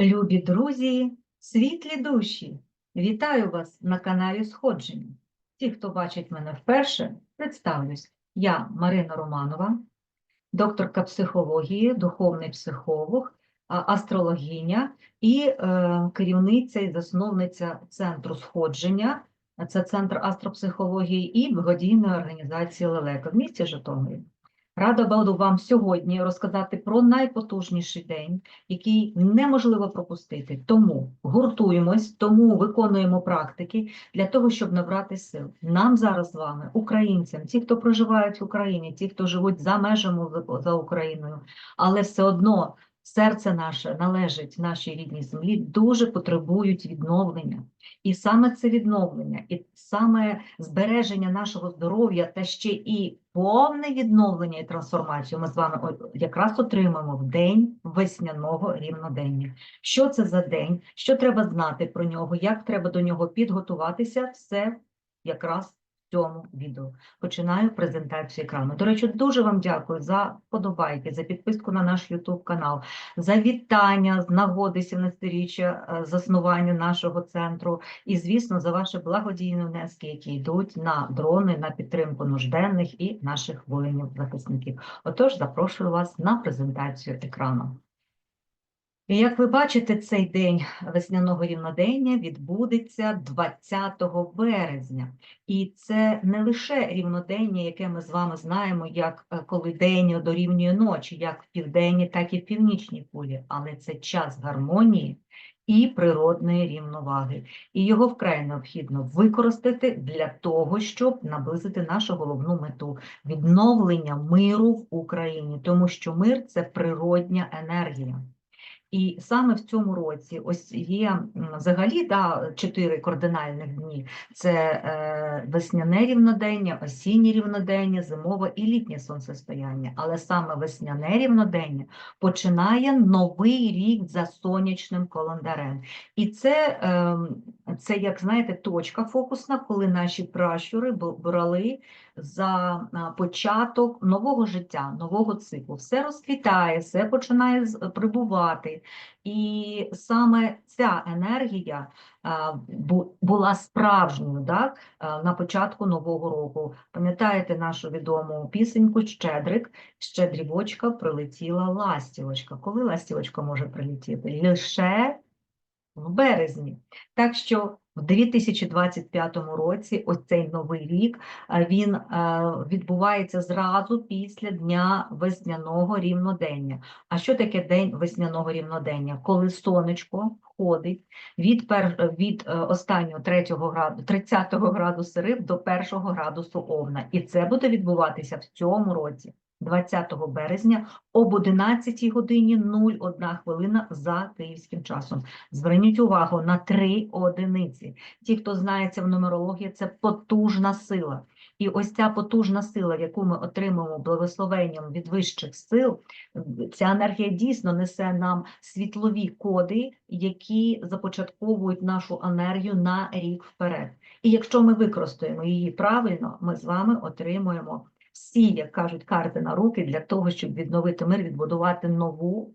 Любі друзі, світлі душі, вітаю вас на каналі Сходження. Ті, хто бачить мене вперше, представлюсь. Я Марина Романова, докторка психології, духовний психолог, астрологиня і е, керівниця і засновниця Центру Сходження. Це Центр астропсихології і благодійної організації Лелека в місті Житомирі. Рада буду вам сьогодні розказати про найпотужніший день, який неможливо пропустити. Тому гуртуємось, тому виконуємо практики для того, щоб набрати сил. Нам зараз з вами, українцям, ті, хто проживають в Україні, ті, хто живуть за межами за- Україною, але все одно серце наше належить нашій рідній землі, дуже потребують відновлення. І саме це відновлення, і саме збереження нашого здоров'я та ще і повне відновлення і трансформацію ми з вами якраз отримаємо в день весняного рівнодення. Що це за день? Що треба знати про нього? Як треба до нього підготуватися? Все якраз цьому відео. Починаю презентацію екрану. До речі, дуже вам дякую за подобайки, за підписку на наш YouTube канал, за вітання з нагоди 17-річчя е, заснування нашого центру. І, звісно, за ваші благодійні внески, які йдуть на дрони, на підтримку нужденних і наших воїнів-захисників. Отож, запрошую вас на презентацію екрану. Як ви бачите, цей день весняного рівнодення відбудеться 20 березня. І це не лише рівнодення, яке ми з вами знаємо, як е, коли день дорівнює ночі, як в південній, так і в північній кулі, але це час гармонії і природної рівноваги. І його вкрай необхідно використати для того, щоб наблизити нашу головну мету відновлення миру в Україні, тому що мир це природня енергія. І саме в цьому році ось є взагалі да, чотири кардинальних дні: це е, весняне рівнодення, осіннє рівнодення, зимове і літнє сонцестояння. Але саме весняне рівнодення починає новий рік за сонячним календарем. І це, ем, це як знаєте, точка фокусна, коли наші пращури брали за початок нового життя, нового циклу. Все розквітає, все починає прибувати. І саме ця енергія була справжньою так, на початку нового року. Пам'ятаєте нашу відому пісеньку Щедрик? Щедрівочка прилетіла ластівочка. Коли ластівочка може прилетіти? Лише в березні. Так що в 2025 році ось цей новий рік він е, відбувається зразу після дня весняного рівнодення. А що таке день весняного рівнодення? Коли сонечко входить від, пер... від е, останнього 3 граду, 30 градусу риб до 1 градусу овна. І це буде відбуватися в цьому році. 20 березня об 11 годині 01 хвилина за київським часом. Зверніть увагу на три одиниці. Ті, хто знається в нумерології, це потужна сила. І ось ця потужна сила, яку ми отримуємо благословенням від вищих сил, ця енергія дійсно несе нам світлові коди, які започатковують нашу енергію на рік вперед. І якщо ми використаємо її правильно, ми з вами отримуємо всі, як кажуть, карти на руки для того, щоб відновити мир, відбудувати нову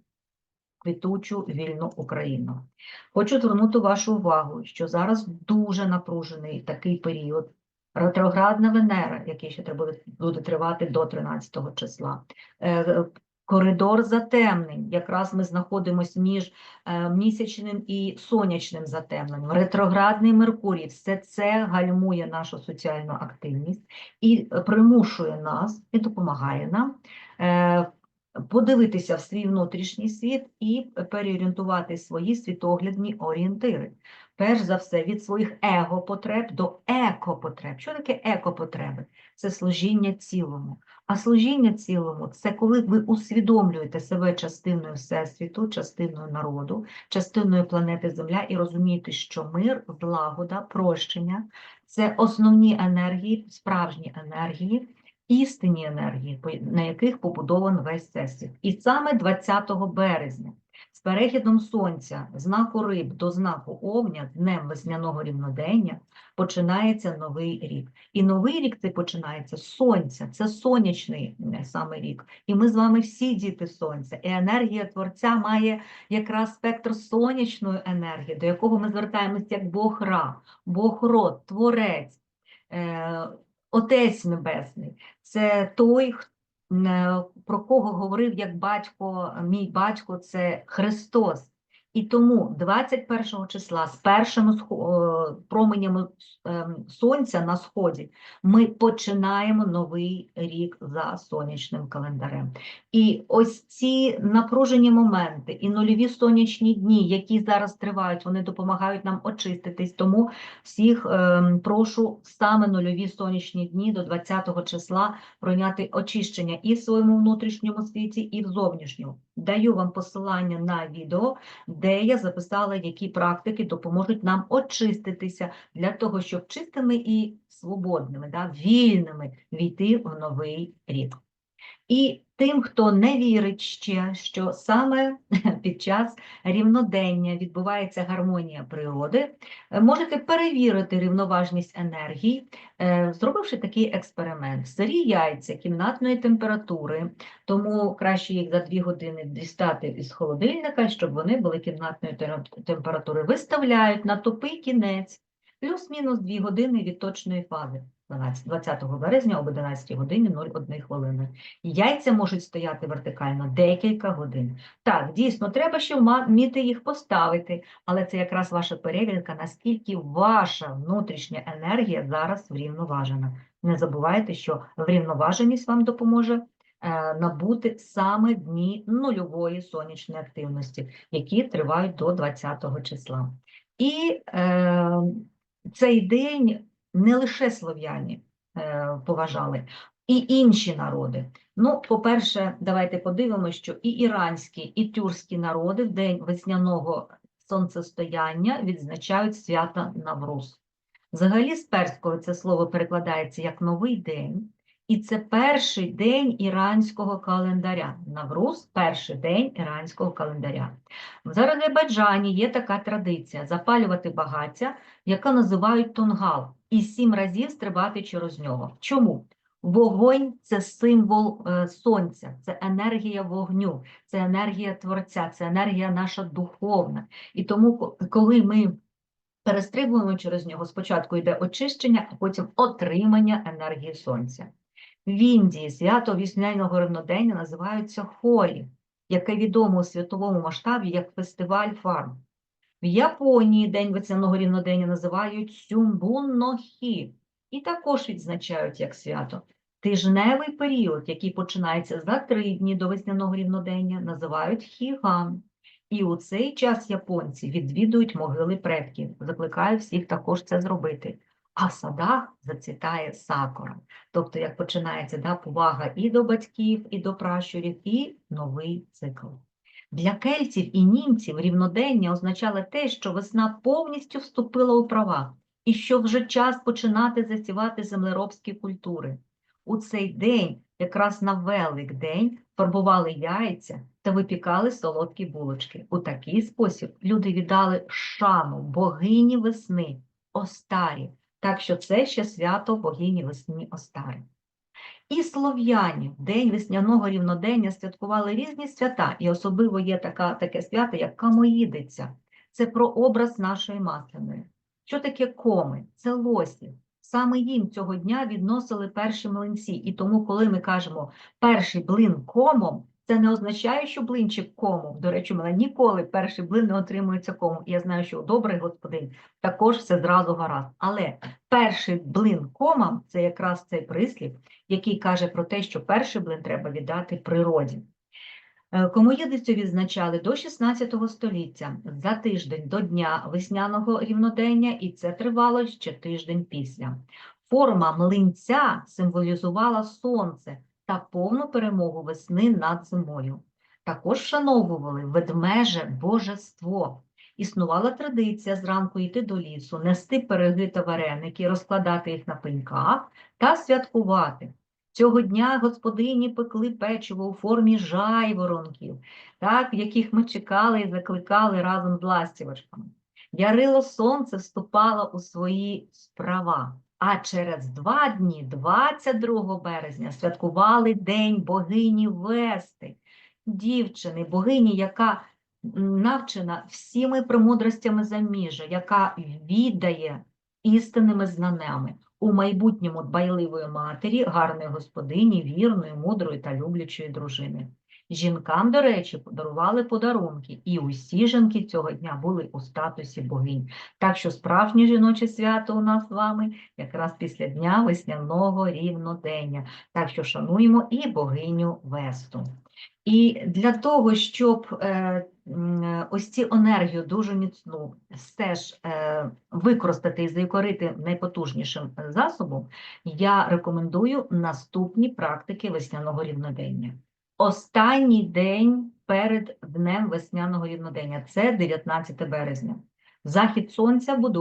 квітучу вільну Україну. Хочу звернути вашу увагу, що зараз дуже напружений такий період. Ретроградна Венера, який ще треба буде- тривати до 13 числа. Коридор затемнень. Якраз ми знаходимося між е, місячним і сонячним затемненням. Ретроградний Меркурій, все це гальмує нашу соціальну активність і е, примушує нас і допомагає нам е, подивитися в свій внутрішній світ і переорієнтувати свої світоглядні орієнтири. Перш за все, від своїх его-потреб до екопотреб. Що таке екопотреби? Це служіння цілому. А служіння цілому це коли ви усвідомлюєте себе частиною Всесвіту, частиною народу, частиною планети Земля і розумієте, що мир, злагода, прощення це основні енергії, справжні енергії, істинні енергії, на яких побудований весь всесвіт. І саме 20 березня З перехідом сонця знаку риб до знаку овня, днем весняного рівнодення, починається новий рік. І новий рік це починається з сонця, це сонячний саме рік. І ми з вами всі діти сонця. І енергія творця має якраз спектр сонячної енергії, до якого ми звертаємося як Бог Ра, Бог Род, Творець, е, Отець Небесний. Це той, х- е, про кого говорив як батько, мій батько, це Христос. І тому 21 числа з першими променями ем, сонця на сході ми починаємо новий рік за сонячним календарем. І ось ці напружені моменти і нульові сонячні дні, які зараз тривають, вони допомагають нам очиститись. Тому всіх ем, прошу саме нульові сонячні дні до 20 числа пройняти очищення і в своєму внутрішньому світі, і в зовнішньому. Даю вам посилання на відео, де я записала, які практики допоможуть нам очиститися для того, щоб чистими і свободними, да, вільними війти в новий рік. І тим, хто не вірить ще, що саме під час рівнодення відбувається гармонія природи, е, можете перевірити рівноважність енергій, е, зробивши такий експеримент. Сирі яйця кімнатної температури, тому краще їх за 2 години дістати із холодильника, щоб вони були кімнатної температури. Виставляють на тупий кінець плюс-мінус 2 години від точної фази. 12 20 березня об 11 годині 01 хвилини. Яйця можуть стояти вертикально декілька годин. Так, дійсно, треба ще вміти їх поставити, але це якраз ваша перевірка, наскільки ваша внутрішня енергія зараз врівноважена. Не забувайте, що врівноваженість вам допоможе е, набути саме дні нульової сонячної активності, які тривають до 20 числа. І е, цей день не лише слов'яні е, поважали, і інші народи. Ну, по-перше, давайте подивимося, що і іранські, і тюркські народи в день весняного сонцестояння відзначають свята Навруз. Взагалі, з перського це слово перекладається як новий день, і це перший день іранського календаря. Навруз перший день іранського календаря. В Азербайджані є така традиція запалювати багаття, яка називають тонгал, і сім разів стрибати через нього. Чому? Вогонь це символ е, сонця, це енергія вогню, це енергія творця, це енергія наша духовна. І тому, коли ми перестрибуємо через нього, спочатку йде очищення, а потім отримання енергії сонця. В Індії свято вісняного рівнодення називаються хорі, яке відомо у світовому масштабі як фестиваль фарм. В Японії День весняного рівнодення називають Сюмбун-но-хі і також відзначають як свято. Тижневий період, який починається за три дні до весняного рівнодення, називають хіган. І у цей час японці відвідують могили предків. Закликаю всіх також це зробити. А в садах зацвітає сакура. Тобто, як починається да, повага і до батьків, і до пращурів, і новий цикл. Для кельтів і німців рівнодення означало те, що весна повністю вступила у права, і що вже час починати засівати землеробські культури. У цей день, якраз на Великдень, фарбували яйця та випікали солодкі булочки. У такий спосіб люди віддали шану богині весни Остарі, так що це ще свято богині весні Остари. І слов'яні в день весняного рівнодення святкували різні свята, і особливо є така, таке свято, як Камоїдиця. Це про образ нашої масляної. Що таке коми? Це лосі. Саме їм цього дня відносили перші млинці. І тому, коли ми кажемо перший блин комом, це не означає, що блинчик комом. До речі, у мене ніколи перший блин не отримується комом. І я знаю, що добрий господин також все зразу гаразд. Але перший блин комом це якраз цей прислів, який каже про те, що перший блин треба віддати природі. Е, Комоїдицю відзначали до 16 століття за тиждень до дня весняного рівнодення, і це тривало ще тиждень після. Форма млинця символізувала сонце та повну перемогу весни над зимою. Також вшановували ведмеже божество. Існувала традиція зранку йти до лісу, нести пироги та вареники, розкладати їх на пеньках та святкувати. Цього дня господині пекли печиво у формі жайворонків, так, яких ми чекали і закликали разом з ластівочками. Ярило сонце вступало у свої справа. А через два дні, 22 березня, святкували День богині Вести, дівчини, богині, яка навчена всіми премудростями заміжжя, яка віддає істинними знаннями у майбутньому дбайливої матері, гарної господині, вірної, мудрої та люблячої дружини. Жінкам, до речі, подарували подарунки, і усі жінки цього дня були у статусі богинь. Так що справжнє жіноче свято у нас з вами якраз після дня весняного рівнодення. Так що шануємо і богиню Весту. І для того, щоб е, ось цю енергію дуже міцну все ж е, використати і закорити найпотужнішим засобом, я рекомендую наступні практики весняного рівнодення. Останній день перед днем весняного рівнодення це 19 березня. Захід сонця буде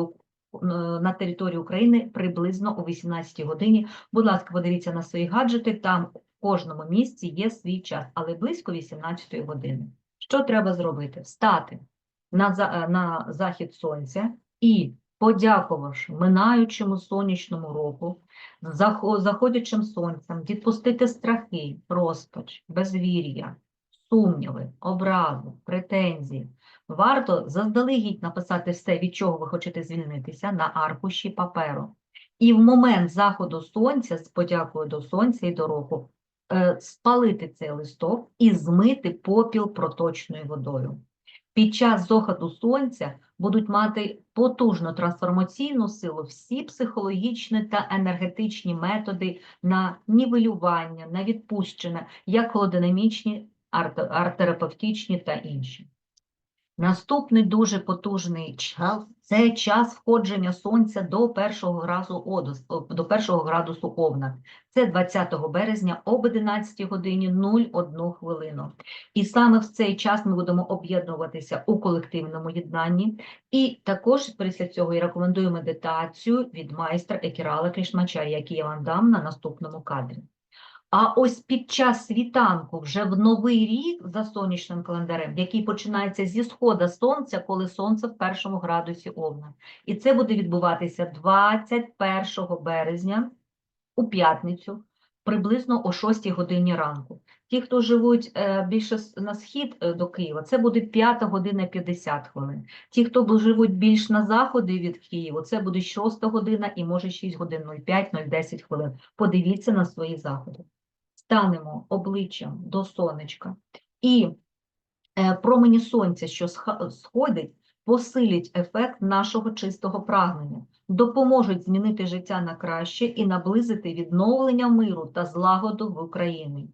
на території України приблизно о 18 годині. Будь ласка, подивіться на свої гаджети, там в кожному місці є свій час, але близько 18 години. Що треба зробити? Встати на, е, на захід сонця і, подякувавши минаючому сонячному року, заходячим сонцем, відпустити страхи, розпач, безвір'я, сумніви, образу, претензії. Варто заздалегідь написати все, від чого ви хочете звільнитися, на аркуші паперу. І в момент заходу сонця, з подякою до сонця і до року, е, спалити цей листок і змити попіл проточною водою. Під час заходу сонця будуть мати потужну трансформаційну силу всі психологічні та енергетичні методи на нівелювання, на відпущення, як холодинамічні, арт- арт-терапевтичні та інші. Наступний дуже потужний час це час входження сонця до першого градусу Одус, до першого градусу Овна. Це 20 березня об 11 годині 01 хвилину. І саме в цей час ми будемо об'єднуватися у колективному єднанні. І також після цього я рекомендую медитацію від майстра Екірала Кришмачарі, який я вам дам на наступному кадрі. А ось під час світанку, вже в новий рік за сонячним календарем, який починається зі сходу сонця, коли сонце в першому градусі Овна. І це буде відбуватися 21 березня у п'ятницю, приблизно о 6 годині ранку. Ті, хто живуть е, більше на схід е, до Києва, це буде 5 година 50 хвилин. Ті, хто живуть більш на заходи від Києва, це буде 6 година і може 6 годин 05-010 хвилин. Подивіться на свої заходи. Станемо обличчям до сонечка і е, промені сонця, що сходить, посилять ефект нашого чистого прагнення, допоможуть змінити життя на краще і наблизити відновлення миру та злагоду в Україні.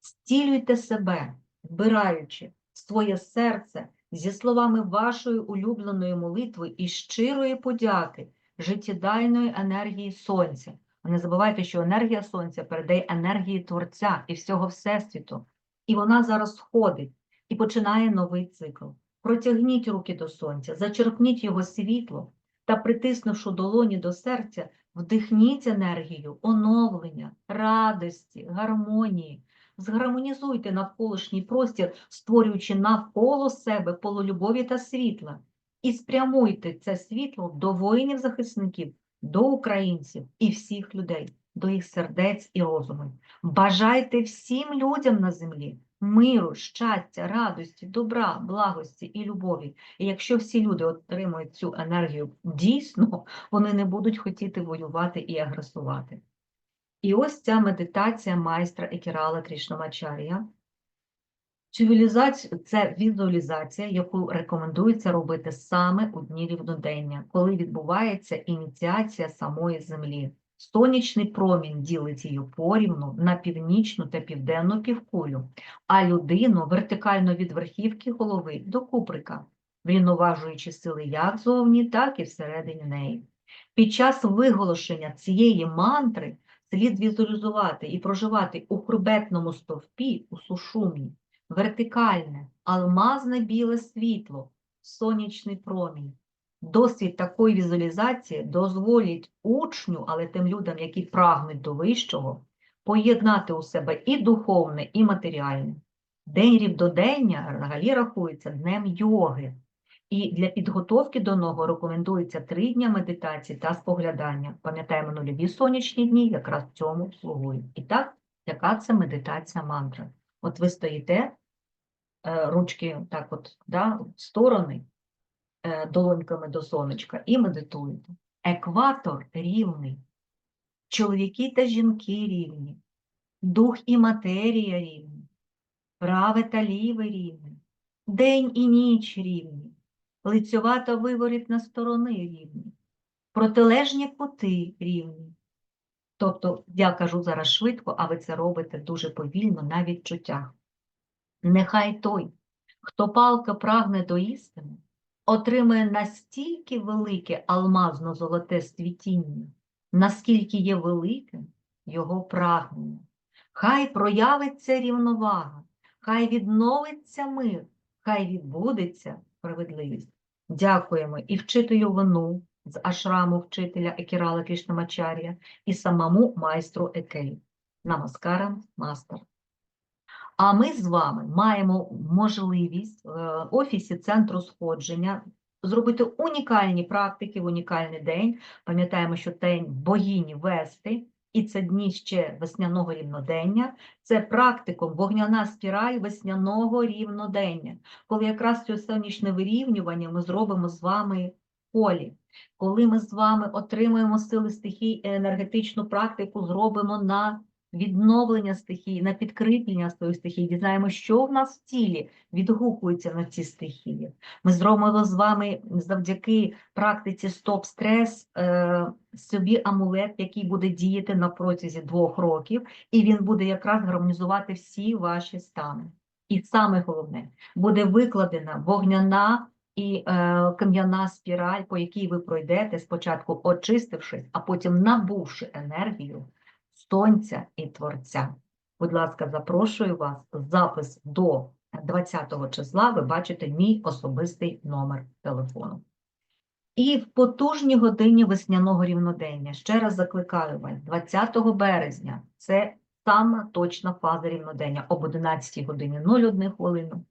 Зцілюйте себе, вбираючи своє серце зі словами вашої улюбленої молитви і щирої подяки, життєдайної енергії сонця. Не забувайте, що енергія сонця передає енергії Творця і всього Всесвіту. І вона зараз сходить і починає новий цикл. Протягніть руки до сонця, зачерпніть його світло та, притиснувши долоні до серця, вдихніть енергію оновлення, радості, гармонії. Згармонізуйте навколишній простір, створюючи навколо себе поле любові та світла, і спрямуйте це світло до воїнів-захисників, до українців і всіх людей, до їх сердець і розуму. Бажайте всім людям на землі миру, щастя, радості, добра, благості і любові. І якщо всі люди отримують цю енергію дійсно, вони не будуть хотіти воювати і агресувати. І ось ця медитація майстра Екірала Крішнамачарія. Цивілізація це візуалізація, яку рекомендується робити саме у дні рівнодення, коли відбувається ініціація самої землі. Сонячний промінь ділить її порівну на північну та південну півкулю, а людину вертикально від верхівки голови до куприка, врівноважуючи сили як зовні, так і всередині неї. Під час виголошення цієї мантри слід візуалізувати і проживати у хребетному стовпі у сушумі вертикальне, алмазне біле світло, сонячний промінь. Досвід такої візуалізації дозволить учню, але тим людям, які прагнуть до вищого, поєднати у себе і духовне, і матеріальне. День рівнодення взагалі рахується днем йоги. І для підготовки до нього рекомендується три дня медитації та споглядання. Пам'ятаємо, нульові сонячні дні якраз цьому слугують. І так, яка це медитація мантра? От ви стоїте, е, ручки так от, да, сторони, е, долоньками до сонечка і медитуєте. Екватор рівний, чоловіки та жінки рівні, дух і матерія рівні, праве та ліве рівні, день і ніч рівні, лицьова та виворітна сторони рівні, протилежні кути рівні. Тобто, я кажу зараз швидко, а ви це робите дуже повільно на відчуттях. Нехай той, хто палко прагне до істини, отримує настільки велике алмазно-золоте світіння, наскільки є великим його прагнення. Хай проявиться рівновага, хай відновиться мир, хай відбудеться справедливість. Дякуємо і вчителю вину з ашраму вчителя Екірала Крішнамачарія і самому майстру Екей. Намаскарам, мастер. А ми з вами маємо можливість в е, офісі центру сходження зробити унікальні практики в унікальний день. Пам'ятаємо, що день богині Вести, і це дні ще весняного рівнодення. Це практикум вогняна спіраль весняного рівнодення, коли якраз це сонячне вирівнювання ми зробимо з вами в полі. Коли ми з вами отримуємо сили стихій і енергетичну практику, зробимо на відновлення стихій, на підкріплення своїх стихій, дізнаємося, що в нас в тілі відгукується на ці стихії. Ми зробимо з вами завдяки практиці стоп-стрес е, собі амулет, який буде діяти на протязі двох років, і він буде якраз гармонізувати всі ваші стани. І саме головне, буде викладена вогняна і е, кам'яна спіраль, по якій ви пройдете, спочатку очистившись, а потім набувши енергію сонця і творця. Будь ласка, запрошую вас. Запис до 20 числа. Ви бачите мій особистий номер телефону. І в потужній годині весняного рівнодення ще раз закликаю вас, 20 березня це сама точна фаза рівнодення об 11 годині 01 хвилину.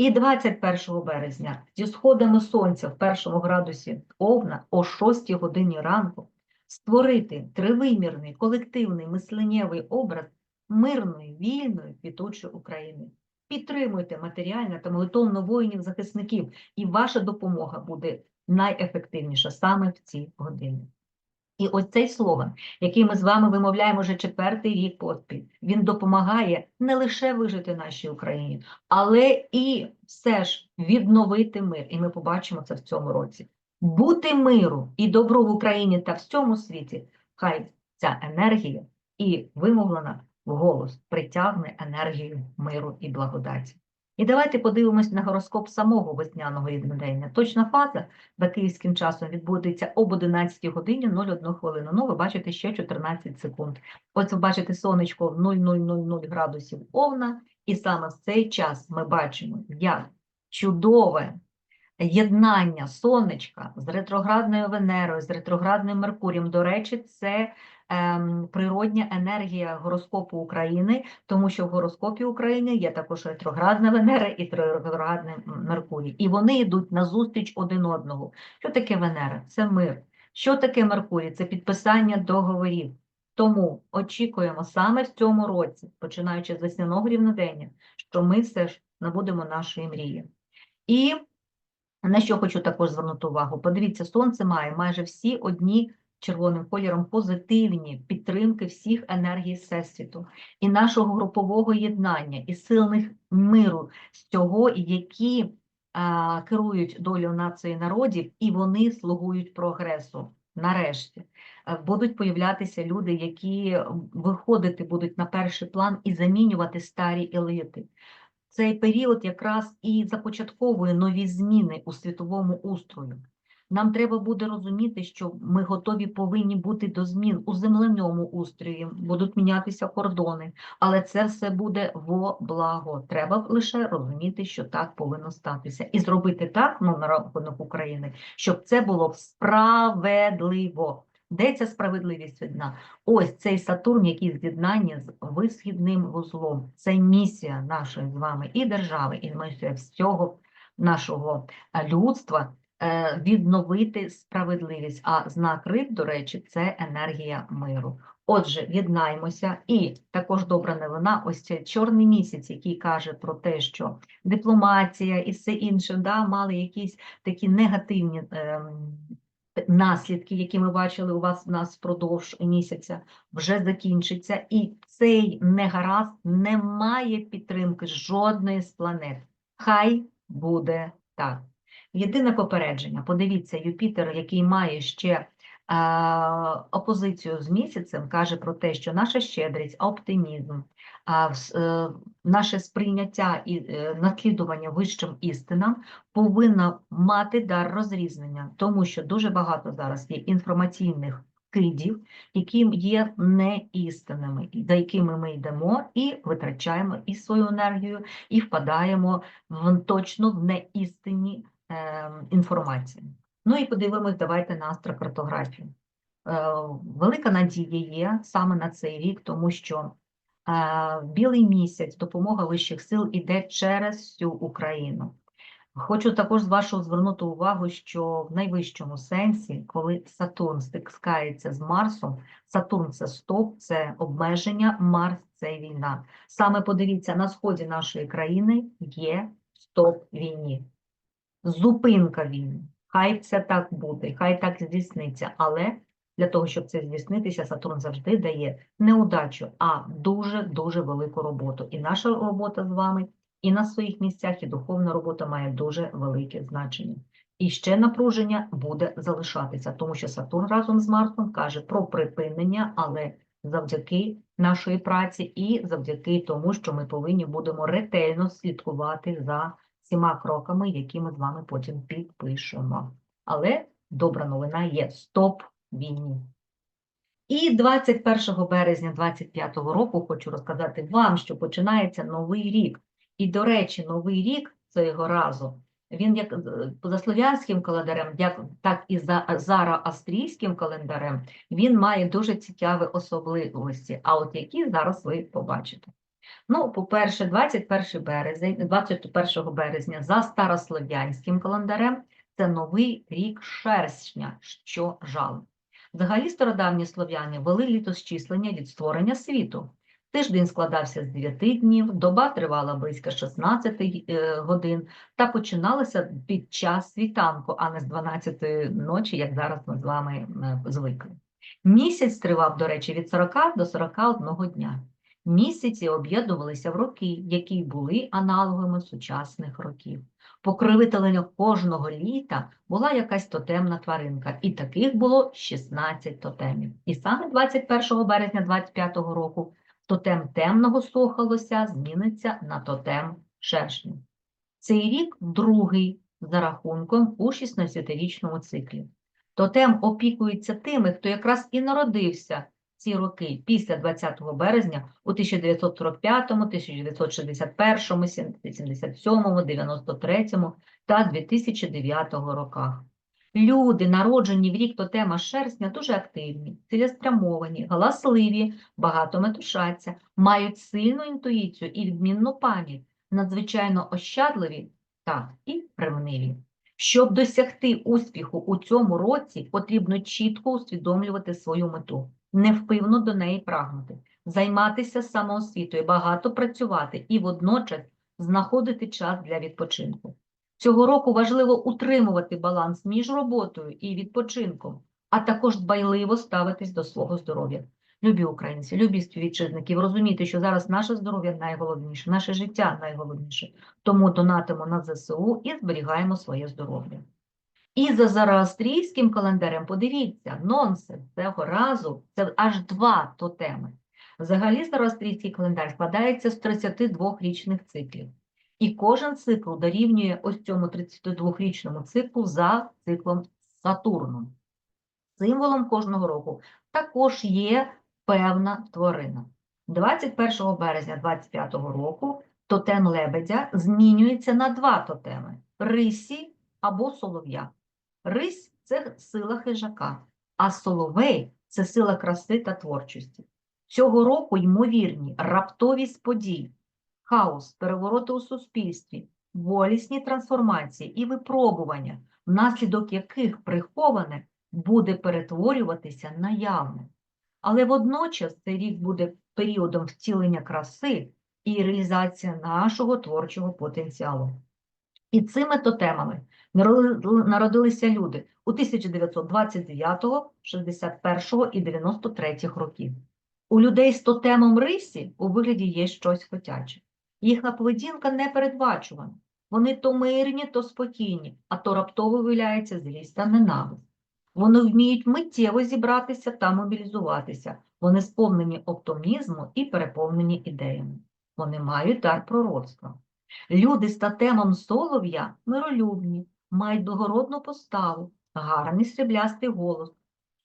І 21 березня зі сходами сонця в першому градусі Овна о 6 годині ранку створити тривимірний колективний мисленнєвий образ мирної, вільної, квітучої України. Підтримуйте матеріально та молитовно воїнів-захисників, і ваша допомога буде найефективніша саме в ці години. І ось цей слоган, який ми з вами вимовляємо вже четвертий рік поспіль, він допомагає не лише вижити нашій Україні, але і все ж відновити мир. І ми побачимо це в цьому році. Бути миру і добру в Україні та всьому світі, хай ця енергія і вимовлена вголос притягне енергію миру і благодаті. І давайте подивимось на гороскоп самого весняного рівнодення. Точна фаза за київським часом відбудеться об 11 годині 01 хвилину. Ну, ви бачите ще 14 секунд. Ось ви бачите сонечко в 0000 градусів Овна, і саме в цей час ми бачимо, як чудове єднання сонечка з ретроградною Венерою, з ретроградним Меркурієм. До речі, це природня енергія гороскопу України, тому що в гороскопі України є також ретроградна Венера і ретроградний Меркурій. І вони йдуть на зустріч один одного. Що таке Венера? Це мир. Що таке Меркурій? Це підписання договорів. Тому очікуємо саме в цьому році, починаючи з весняного рівнодення, що ми все ж набудемо нашої мрії. І на що хочу також звернути увагу? Подивіться, сонце має майже всі одні червоним кольором позитивні підтримки всіх енергій Всесвіту і нашого групового єднання, і сильних миру з цього, які а, керують долю нації народів, і вони слугують прогресу. Нарешті Е, будуть появлятися люди, які виходити будуть на перший план і замінювати старі еліти цей період якраз і започатковує нові зміни у світовому устрою. Нам треба буде розуміти, що ми готові повинні бути до змін у земляному устрої, будуть мінятися кордони, але це все буде во благо. Треба лише розуміти, що так повинно статися, і зробити так, ну на рахунок України, щоб це було справедливо. Де ця справедливість видна? Ось цей Сатурн, який в з'єднанні з висхідним вузлом. Це місія нашої з вами і держави, і місія всього нашого людства відновити справедливість. А знак риб, до речі, це енергія миру. Отже, єднаймося. І також добра новина, ось цей чорний місяць, який каже про те, що дипломатія і все інше да, мали якісь такі негативні ем, наслідки, які ми бачили у вас в нас впродовж місяця, вже закінчиться. І цей негаразд не має підтримки жодної з планет. Хай буде так. Єдине попередження, подивіться, Юпітер, який має ще а, опозицію з місяцем, каже про те, що наша щедрість, оптимізм, е, наше сприйняття і е, наслідування вищим істинам повинна мати дар розрізнення, тому що дуже багато зараз є інформаційних кидів, які є неістинними, і за якими ми йдемо і витрачаємо і свою енергію, і впадаємо в точно в неістинні е, інформації. Ну і подивимось, давайте на астрокартографію. Е, велика надія є саме на цей рік, тому що е, білий місяць, допомога вищих сил іде через всю Україну. Хочу також з вашого звернути увагу, що в найвищому сенсі, коли Сатурн стикається з Марсом, Сатурн це стоп, це обмеження, Марс це війна. Саме подивіться, на сході нашої країни є стоп війні, зупинка війни. Хай це так буде, хай так здійсниться, але для того, щоб це здійснитися, Сатурн завжди дає не удачу, а дуже-дуже велику роботу. І наша робота з вами і на своїх місцях, і духовна робота має дуже велике значення. І ще напруження буде залишатися, тому що Сатурн разом з Марсом каже про припинення, але завдяки нашої праці і завдяки тому, що ми повинні будемо ретельно слідкувати за всіма кроками, які ми з вами потім підпишемо. Але добра новина є стоп війні. І 21 березня 25 року хочу розказати вам, що починається новий рік. І, до речі, новий рік цього разу, він як е, за слов'янським календарем, як, так і за зороастрійським календарем, він має дуже цікаві особливості. А от які зараз ви побачите. Ну, по-перше, 21 березень, 21 березня за старослов'янським календарем це новий рік шершня, що жал. Взагалі стародавні слов'яни вели літосчислення від створення світу. Тиждень складався з 9 днів, доба тривала близько 16 е, годин та починалася під час світанку, а не з 12 ночі, як зараз ми з вами е, звикли. Місяць тривав, до речі, від 40 до 41 дня. Місяці об'єднувалися в роки, які були аналогами сучасних років. Покровителем кожного літа була якась тотемна тваринка, і таких було 16 тотемів. І саме 21 березня 25 року тотем темного сохалося зміниться на тотем шершню. Цей рік другий за рахунком у 16-річному циклі. Тотем опікується тими, хто якраз і народився ці роки після 20 березня у 1945, 1961, 77, 93 та 2009 роках. Люди, народжені в рік тотема шерстня, дуже активні, цілеспрямовані, галасливі, багато метушаться, мають сильну інтуїцію і відмінну пам'ять, надзвичайно ощадливі та і ревниві. Щоб досягти успіху у цьому році, потрібно чітко усвідомлювати свою мету, невпивно до неї прагнути, займатися самоосвітою, багато працювати і водночас знаходити час для відпочинку. Цього року важливо утримувати баланс між роботою і відпочинком, а також дбайливо ставитись до свого здоров'я. Любі українці, любі співвітчизники, розумійте, що зараз наше здоров'я найголовніше, наше життя найголовніше. Тому донатимо на ЗСУ і зберігаємо своє здоров'я. І за зороастрійським календарем, подивіться, нонсенс цього разу це аж два тотеми. Взагалі зороастрійський календар складається з 32 річних циклів. І кожен цикл дорівнює ось цьому 32-річному циклу за циклом Сатурну. Символом кожного року також є певна тварина. 21 березня 25 року тотем лебедя змінюється на два тотеми рисі або солов'я. Рись це сила хижака, а соловей це сила краси та творчості. Цього року ймовірні раптовість подій, хаос, перевороти у суспільстві, болісні трансформації і випробування, внаслідок яких приховане буде перетворюватися на явне. Але водночас цей рік буде періодом втілення краси і реалізація нашого творчого потенціалу. І цими тотемами народили- народилися люди у 1929, 61 і 93 років. У людей з тотемом рисі у вигляді є щось хотяче. Їхня поведінка непередбачувана. Вони то мирні, то спокійні, а то раптово виявляється злість та ненависть. Вони вміють миттєво зібратися та мобілізуватися. Вони сповнені оптимізму і переповнені ідеями. Вони мають дар пророцтва. Люди з тотемом солов'я миролюбні, мають благородну поставу, гарний сріблястий голос,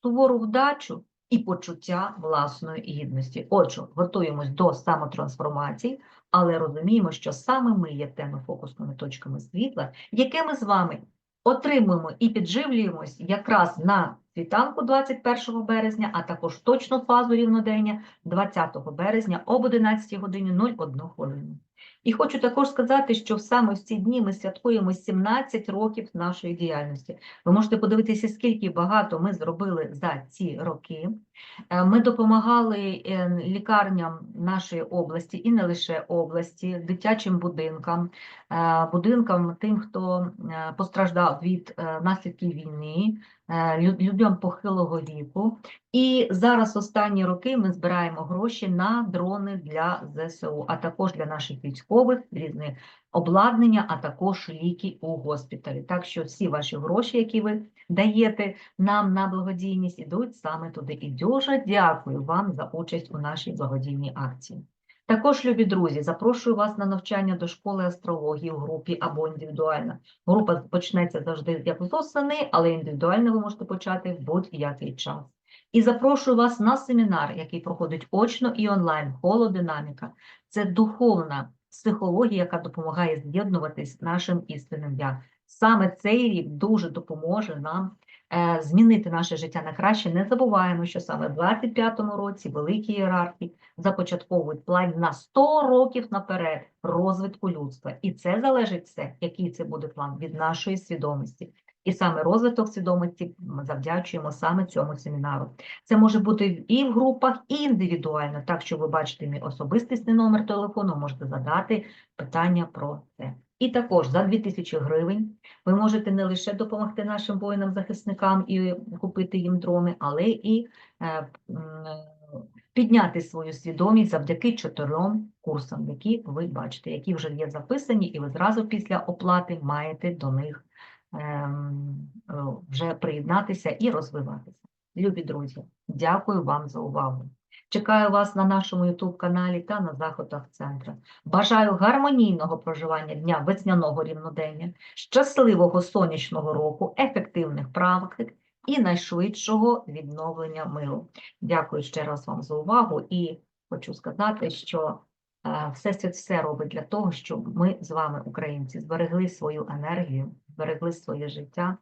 сувору вдачу і почуття власної гідності. Отже, готуємось до самотрансформації, але розуміємо, що саме ми є теми фокусними точками світла, яке ми з вами отримуємо і підживлюємось якраз на світанку 21 березня, а також точну фазу рівнодення 20 березня об 11 годині 01 хвилину. І хочу також сказати, що саме в ці дні ми святкуємо 17 років нашої діяльності. Ви можете подивитися, скільки багато ми зробили за ці роки. Е, Ми допомагали е, лікарням нашої області і не лише області, дитячим будинкам, е, будинкам тим, хто постраждав від наслідків війни, людям похилого віку. І зараз останні роки ми збираємо гроші на дрони для ЗСУ, а також для наших військових, різне обладнання, а також ліки у госпіталі. Так що всі ваші гроші, які ви даєте нам на благодійність, ідуть саме туди. І дуже дякую вам за участь у нашій благодійній акції. Також, любі друзі, запрошую вас на навчання до школи астрології в групі або індивідуально. Група почнеться завжди як з осени, але індивідуально ви можете почати в будь-який час. І запрошую вас на семінар, який проходить очно і онлайн, холодинаміка. Це духовна психологія, яка допомагає з'єднуватись нашим істинним я. Саме цей рік дуже допоможе нам е, змінити наше життя на краще. Не забуваємо, що саме в 25-му році великі ієрархи започатковують план на 100 років наперед розвитку людства. І це залежить все, який це буде план від нашої свідомості. І саме розвиток свідомості ми завдячуємо саме цьому семінару. Це може бути і в групах, і індивідуально. Так що ви бачите мій особистісний номер телефону, можете задати питання про це. І також за 2000 гривень ви можете не лише допомогти нашим воїнам-захисникам і купити їм дрони, але і е, підняти свою свідомість завдяки чотирьом курсам, які ви бачите, які вже є записані, і ви зразу після оплати маєте до них вже приєднатися і розвиватися. Любі друзі, дякую вам за увагу. Чекаю вас на нашому YouTube каналі та на заходах центру. Бажаю гармонійного проживання дня весняного рівнодення, щасливого сонячного року, ефективних практик і найшвидшого відновлення миру. Дякую ще раз вам за увагу і хочу сказати, що е, Всесвіт все робить для того, щоб ми з вами, українці, зберегли свою енергію, зберегли своє життя.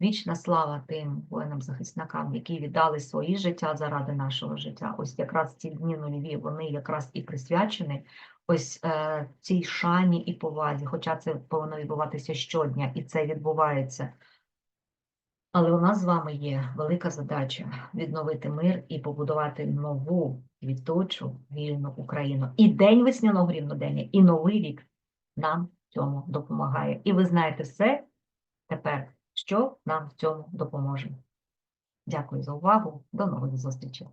Вічна слава тим воїнам-захисникам, які віддали свої життя заради нашого життя. Ось якраз ці дні нульові, вони якраз і присвячені ось е, цій шані і повазі, хоча це повинно відбуватися щодня, і це відбувається. Але у нас з вами є велика задача відновити мир і побудувати нову квітучу вільну Україну. І день весняного рівнодення, і новий рік нам цьому допомагає. І ви знаєте все тепер, що нам в цьому допоможе. Дякую за увагу. До нових зустрічей.